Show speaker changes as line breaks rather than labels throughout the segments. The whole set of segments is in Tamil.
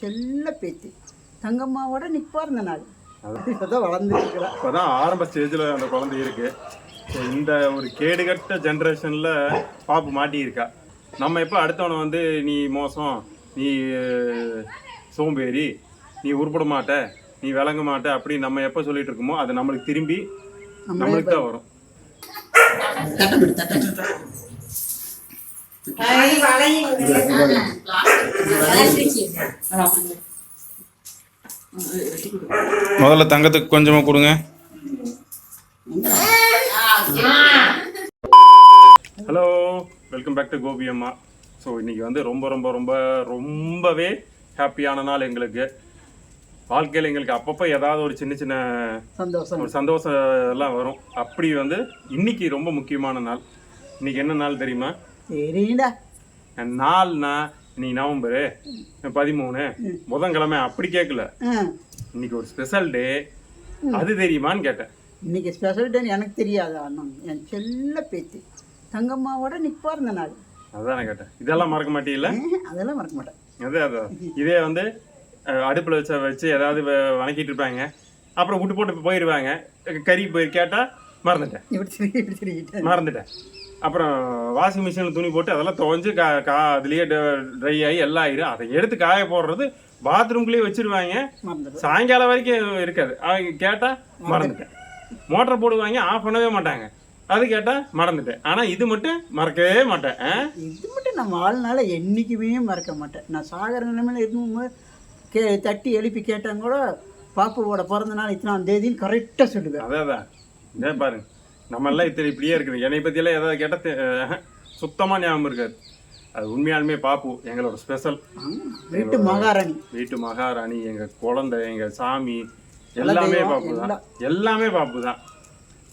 செல்ல பேத்தி தங்கம்மாவோட நிப்பா இருந்த நாள். இப்பதான் வளர்ந்துருக்கிறா.
இப்போதான் ஆரம்ப ஸ்டேஜில் அந்த குழந்தை இருக்கு. இந்த ஒரு கேடுகட்ட ஜென்ரேஷனில் பாப்பு மாட்டியிருக்கா. நம்ம எப்போ அடுத்தவனை வந்து நீ மோசம் நீ சோம்பேறி நீ உருப்பட மாட்ட நீ விளங்க மாட்ட அப்படி நம்ம எப்போ சொல்லிட்டு இருக்கோமோ அது நம்மளுக்கு திரும்பி நம்மளுக்கு தான் வரும். முதல்ல தங்கத்துக்கு கொஞ்சமாக கொடுங்க. Hello welcome back to Gopi அம்மா ஸோ இன்னைக்கு வந்து ரொம்ப ரொம்ப ரொம்ப ரொம்பவே ஹாப்பியான நாள் எங்களுக்கு. வாழ்க்கையில் எங்களுக்கு அப்பப்போ ஏதாவது ஒரு சின்ன சின்ன
சந்தோஷம்.
ஒரு சந்தோஷம் எல்லாம் வரும். அப்படி வந்து இன்னைக்கு ரொம்ப முக்கியமான நாள். இன்னைக்கு என்ன நாள் தெரியுமா?
சரிடா
நாள்னா இன்னைக்கு நவம்பரு பதிமூணு புதன்கிழமை அப்படி கேட்கல. இன்னைக்கு ஒரு ஸ்பெஷல் டே அது தெரியுமான்னு கேட்டேன்.
இன்னைக்கு ஸ்பெஷல் டே எனக்கு தெரியாது அண்ணன் என் செல்ல பேத்தி. தங்கம்மாவோட நிப்பா இருந்த நாள்.
அதான் கேட்டேன். இதெல்லாம் மறக்க மாட்டீங்களா?
ஆஹ், அதெல்லாம் மறக்க மாட்டேன்.
அதே அதான் இதே வந்து அடுப்புல வச்ச வச்சு ஏதாவது வணக்கிட்டு இருப்பாங்க. அப்புறம் விட்டு போட்டு போயிடுவாங்க. கறி போய் கேட்டா மறந்துட்டேன். மறந்துட்டேன். அப்புறம் வாஷிங் மிஷினில் துணி போட்டு அதெல்லாம் துவஞ்சு கா கா அதுலேயே ட்ரை ஆகி எல்லாம் ஆயிரும். அதை எடுத்து காய போடுறது பாத்ரூம்குள்ளேயே வச்சிருவாங்க. சாயங்காலம் வரைக்கும் இருக்காது. அவங்க கேட்டா மறந்துட்டேன். மோட்டர் போடுவாங்க ஆஃப் பண்ணவே மாட்டாங்க. அது கேட்டா மறந்துட்டேன். ஆனா இது மட்டும் மறக்கவே மாட்டேன்?
இது மட்டும் நான் வாழ்நாள என்னைக்குமே மறக்க மாட்டேன். நான் சாகர நிலைமையில இருக்கும்போது கே தட்டி எழுப்பி கேட்டாங்க கூட பாப்புவோட பிறந்த நாள் இத்தனாம் தேதின்னு கரெக்டாக சொல்லுவேன்.
அதான் அதான் இதே பாருங்க. நம்ம எல்லாம் இத்தனை இப்படியே இருக்குது. என்னை பற்றியெல்லாம் ஏதாவது கேட்டால் சுத்தமாக ஞாபகம் இருக்காது. அது உண்மையாலுமே பாப்பு எங்களோட ஸ்பெஷல்
வீட்டு மகாராணி.
வீட்டு மகாராணி எங்கள் குழந்தை எங்கள் சாமி எல்லாமே பாப்பு தான். எல்லாமே பாப்பு தான்.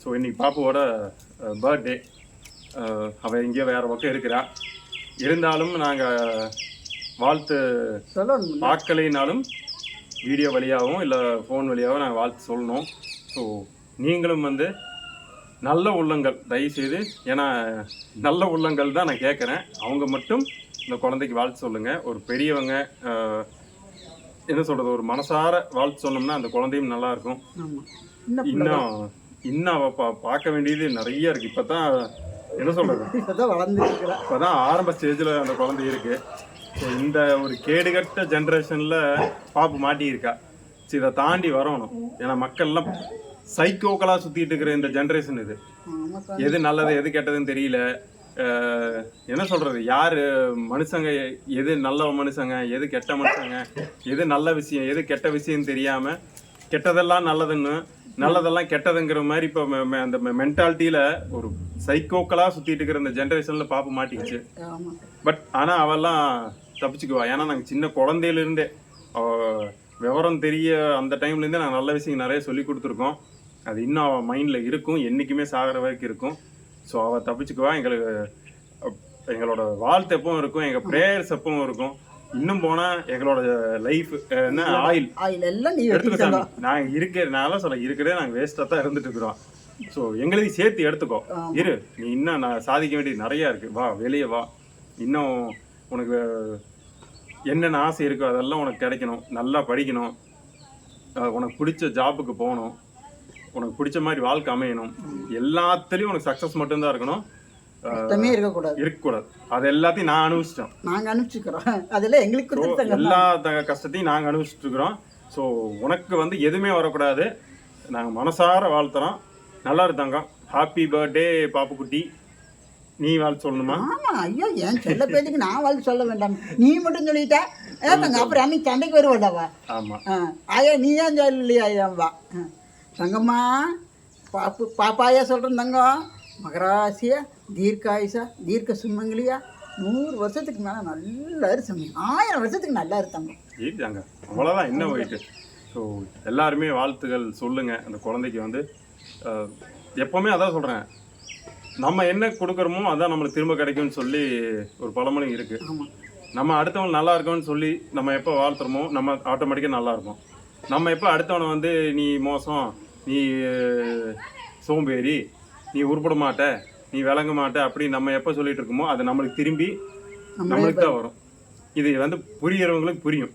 ஸோ இன்னைக்கு பாப்புவோட பர்த்டே அவள் எங்கேயோ வேற பக்கம் இருக்கிறா. இருந்தாலும் நாங்கள் வாழ்த்து பார்க்கலைனாலும் வீடியோ வழியாகவும் இல்லை ஃபோன் வழியாகவும் நாங்கள் வாழ்த்து சொல்லணும் ஸோ நீங்களும் வந்து நல்ல உள்ளங்கள் தயவுசெய்து. ஏன்னா நல்ல உள்ளங்கள் தான் நான் கேட்குறேன். அவங்க மட்டும் இந்த குழந்தைக்கு வாழ்த்து சொல்லுங்கள் ஒரு பெரியவங்க என்ன சொல்கிறது ஒரு மனசார வாழ்த்து சொன்னோம்னா அந்த குழந்தையும் நல்லா இருக்கும்.
இன்னும்
இன்னும் அவள் பா பார்க்க வேண்டியது நிறைய இருக்குது இப்போ தான் என்ன சொல்கிறது
இப்பதான் வளர்ந்துருக்கிறா
இப்போதான் ஆரம்ப ஸ்டேஜில் அந்த குழந்தை இருக்கு. ஸோ இந்த ஒரு கேடுகட்ட ஜென்ரேஷனில் பாப்பு மாட்டியிருக்கா. ஸோ இதை தாண்டி வரணும். ஏன்னா மக்கள்லாம் சைக்கோக்களாக சுற்றிட்டு இருக்கிற இந்த ஜென்ரேஷன் இது. எது நல்லது எது கெட்டதுன்னு தெரியல. என்ன சொல்றது? யாரு மனுஷங்க எது நல்ல மனுஷங்க எது கெட்ட மனுஷங்க எது நல்ல விஷயம் எது கெட்ட விஷயம் தெரியாம கெட்டதெல்லாம் நல்லதுன்னு நல்லதெல்லாம் கெட்டதுங்கிற மாதிரி இப்போ அந்த மென்டாலிட்டியில ஒரு சைக்கோக்களா சுத்திட்டு இருக்கிற இந்த ஜென்ரேஷன்ல பாப்பு மாட்டிக்கிச்சு. பட் ஆனா அவெல்லாம் தப்பிச்சுக்குவா. ஏன்னா நாங்க சின்ன குழந்தையில இருந்தே விவரம் தெரிய அந்த டைம்ல இருந்தே நாங்க நல்ல விஷயம் நிறைய சொல்லி கொடுத்துருக்கோம். அது இன்னும் அவ மைண்ட்ல இருக்கும். என்னைக்குமே சாகிற வரைக்கும் இருக்கும். ஸோ அவ தப்பிச்சுக்குவா எங்களுக்கு எங்களோட வாழ்த்து எப்பவும் இருக்கும். எங்க ப்ரேயர்ஸ் எப்பவும் இருக்கும். இன்னும் போனா எங்களோட லைஃப் என்ன ஆயில்
ஆயில் எல்லாம்
எடுத்துக்கோ சாமி. நாங்க இருக்கிற நான் சொல்ல இருக்கிறதே நாங்க வேஸ்டா தான் இருந்துட்டு இருக்கிறோம். ஸோ எங்களையும் சேர்த்து எடுத்துக்கோ. இரு. நீ இன்னும் நான் சாதிக்க வேண்டியது நிறைய இருக்கு. வா வெளியே வா. இன்னும் உனக்கு என்னென்ன ஆசை இருக்கோ அதெல்லாம் உனக்கு கிடைக்கணும். நல்லா படிக்கணும். உனக்கு பிடிச்ச ஜாபுக்கு போகணும். உனக்கு பிடிச்ச மாதிரி வாழ்க்கை அமையணும். எல்லாத்துலேயும் உனக்கு சக்ஸஸ் மட்டும்தான் இருக்கணும்.
கஷ்டமே இருக்கக்கூடாது.
இருக்கக்கூடாது. அது எல்லாத்தையும் நான் அனுபவிச்சிட்டேன்.
நாங்க அனுப்பிச்சுக்கிறோம் அதெல்லாம் எங்களுக்கு
எல்லா கஷ்டத்தையும் நாங்கள் அனுபவிச்சுட்டு இருக்கிறோம் ஸோ உனக்கு வந்து எதுவுமே வரக்கூடாது. நாங்கள் மனசார வாழ்த்துறோம். நல்லா இருந்தாங்க ஹாப்பி பர்த்டே பாப்புக்குட்டி. நீ வாழ்த்து சொல்லணுமா?
ஆமா ஐயோ என் செல்ல பேத்துக்கு நான் வாழ்த்து சொல்ல வேண்டாம். நீ மட்டும் சொல்லிட்ட. அப்புறம் அன்னைக்கு சண்டைக்கு வருவாடாவா
ஆமாம்
ஆ ஐயா நீ ஏன் சொல்லலையா ஆ. தங்கம்மா பாப்பு பாப்பாயா சொல்கிறேன் தங்கம். மகராசியா தீர்க்காயுசா தீர்க்க சுமங்கலியா. நூறு வருஷத்துக்கு மேலே நல்லா இருசமி ஆயிரம் வருஷத்துக்கு நல்லா இருத்தாங்க
ஏறிட்டாங்க. அவ்வளோதான் என்ன போயிட்டு. ஸோ எல்லாருமே வாழ்த்துகள் சொல்லுங்க. அந்த குழந்தைக்கு வந்து எப்பவுமே அதான் சொல்கிறேன் நம்ம என்ன கொடுக்குறோமோ அதான் நம்மளுக்கு திரும்ப கிடைக்கும்னு சொல்லி ஒரு பழமொழி இருக்குது நம்ம அடுத்தவங்க நல்லா இருக்கோம்னு சொல்லி நம்ம எப்போ வாழ்த்துறோமோ நம்ம ஆட்டோமேட்டிக்காக நல்லா இருப்போம். நம்ம எப்போ அடுத்தவனை வந்து நீ மோசம் நீ சோம்பேறி நீ உருப்பட மாட்ட நீ விளங்க மாட்ட அப்படி நம்ம எப்போ சொல்லிட்டு இருக்கோமோ அது நம்மளுக்கு திரும்பி நம்மளுக்கு தான் வரும். இது வந்து புரியறவங்களுக்கு புரியும்.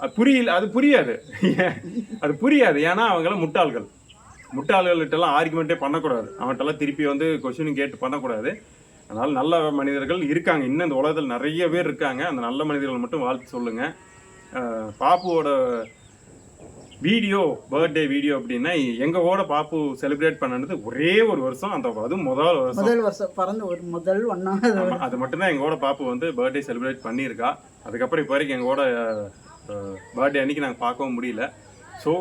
அது புரியல அது புரியாது. அது புரியாது. ஏன்னா அவங்களாம் முட்டாள்கள். முட்டாள்கள்கிட்டலாம் ஆர்குமெண்ட்டே பண்ணக்கூடாது. அவன்கிட்டலாம் திருப்பி வந்து கொஷினும் கேட்டு பண்ணக்கூடாது. அதனால நல்ல மனிதர்கள் இருக்காங்க. இன்னும் இந்த உலகத்தில் நிறைய பேர் இருக்காங்க. அந்த நல்ல மனிதர்கள் மட்டும் வாழ்த்து சொல்லுங்க. அஹ் பாப்புவோட வீடியோ பர்த்டே வீடியோ அப்படின்னா எங்கவோட பாப்பு செலிப்ரேட் பண்ணது ஒரே ஒரு வருஷம். அந்த அதுவும் முதல் வருஷம்.
முதல் வருஷம். பிறந்த ஒரு முதல் ஒன்றாவது
ஆமா, அது மட்டும்தான் எங்களோட பாப்பு வந்து பர்த்டே செலிப்ரேட் பண்ணியிருக்கா. அதுக்கப்புறம் இப்போ வரைக்கும் எங்களோட பர்த்டே அன்னைக்கு நாங்கள் பார்க்கவும் முடியல. ஸோ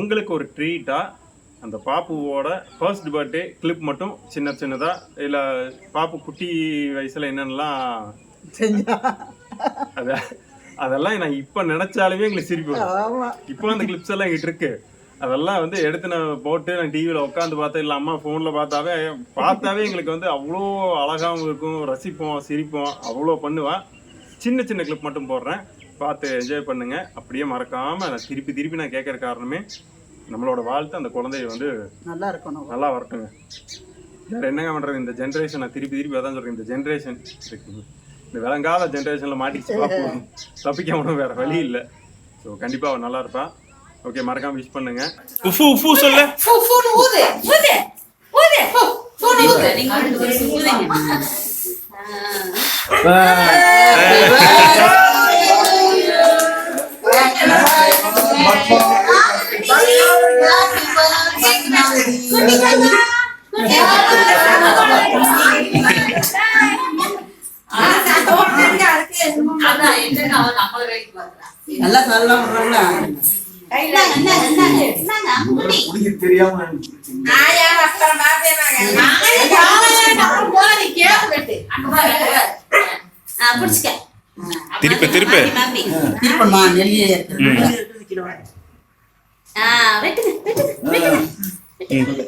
உங்களுக்கு ஒரு ட்ரீட்டாக அந்த பாப்புவோட ஃபர்ஸ்ட் பர்த்டே கிளிப் மட்டும் சின்ன சின்னதாக இல்லை பாப்பு குட்டி வயசில் என்னென்னலாம்
செஞ்சா.
அத அதெல்லாம் நான் இப்போ நினச்சாலுமே எங்களுக்கு சிரிப்பு வரும். இப்போ அந்த கிளிப்ஸ் எல்லாம் எங்கிட்ட இருக்கு. அதெல்லாம் வந்து எடுத்து நான் போட்டு நான் டிவியில் உட்காந்து பார்த்தேன். இல்லை அம்மா ஃபோனில் பார்த்தாவே பார்த்தாவே எங்களுக்கு வந்து அவ்வளோ அழகாகவும் இருக்கும். ரசிப்போம் சிரிப்போம். அவ்வளோ பண்ணுவேன் சின்ன சின்ன கிளிப் மட்டும் போடுறேன். பார்த்து என்ஜாய் பண்ணுங்க. அப்படியே மறக்காம நான் திருப்பி திருப்பி நான் கேட்கற காரணமே நம்மளோட வாழ்த்து. அந்த குழந்தைய வந்து
நல்லா இருக்கணும்.
நல்லா வரட்டுங்க. வேற என்னங்க பண்றது? இந்த ஜென்ரேஷன் நான் திருப்பி திருப்பி அதான் சொல்றேன். இந்த ஜென்ரேஷன் இந்த விளங்காத ஜென்ரேஷன்ல மாட்டிச்சு பார்ப்போம் தப்பிக்க ஒன்றும் வேற வழி இல்லை. ஸோ கண்டிப்பா அவன் நல்லா இருப்பான். ஓகே மறக்காம விஷ் பண்ணுங்க.
உஃபு உஃபு சொல்லு.
நீங்க பாரு, அங்க பாரு. ஆ, பிடிச்சுக்க.
திருப்பு, திருப்பு.
மாப்பி, மாப்பி.
திருப்பமா நெல்லியே
ம்.
ஆ, வெட்டுங்க, வெட்டுங்க, வெட்டுங்க.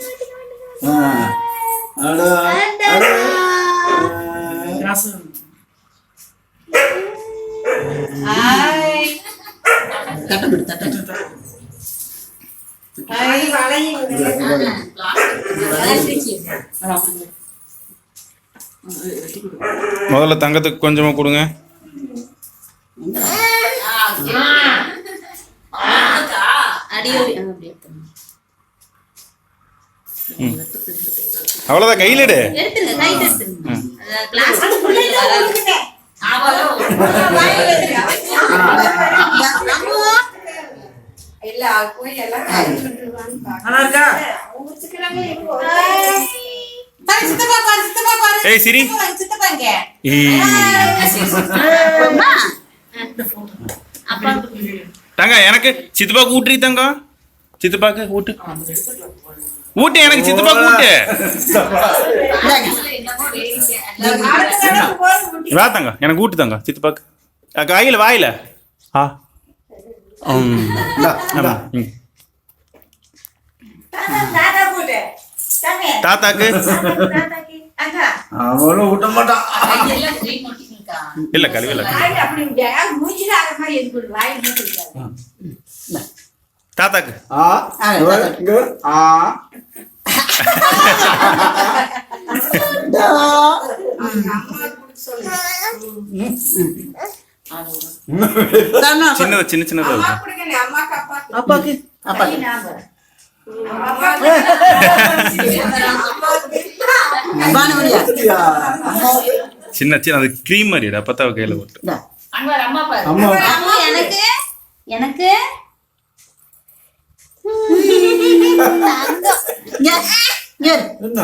ஆய்.
தட்டப்படு
முதல்ல தங்கத்துக்கு கொஞ்சமா கொடுங்க. அவ்வளோதான் கையில் எடு.
எடுத்துருங்க கைட்டு எடுத்துருங்க அது பிளாஸ்டிக் உள்ளே வராது. ஆமாம். அம்மு. பாரு, சித்தப்பா பாரு, சித்தப்பா பாரு.
ஏய், சிரி. தங்க எனக்கு சித்தப்பாக்கு ஊட்டுறி தங்கம் சித்தப்பாக்கு ஊட்டு ஊட்டு எனக்கு சித்தப்பாக்கு ஊட்டு வா தங்க எனக்கு ஊட்டு தங்க சித்தப்பாக்கு கையில் வாயில ஆ. தாத்தாக்கு
அவனும் விட்ட மாட்டான்.
இல்ல கழுவி இல்ல தாத்தாக்கு. சின்னது சின்ன சின்னது
அப்பாக்கு?
சின்ன சின்ன அது க்ரீம் மாதிரிடா பத்தாவ கையில போட்டு.
அம்மா பாரு.
அம்மா.
அம்மா, எனக்கு? எனக்கு.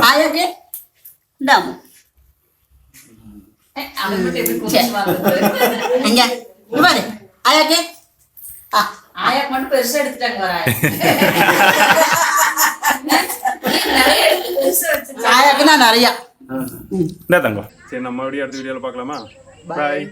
ஆயாக்கு.
அவன் மட்டும் பெருசா எடுத்துட்டாங்க
ஆயாக்கு நான் நிறையா.
இந்த தங்கம்.
சரி நம்ம மறுபடியும் அடுத்த வீடியோவில் பார்க்கலாமா? பாய்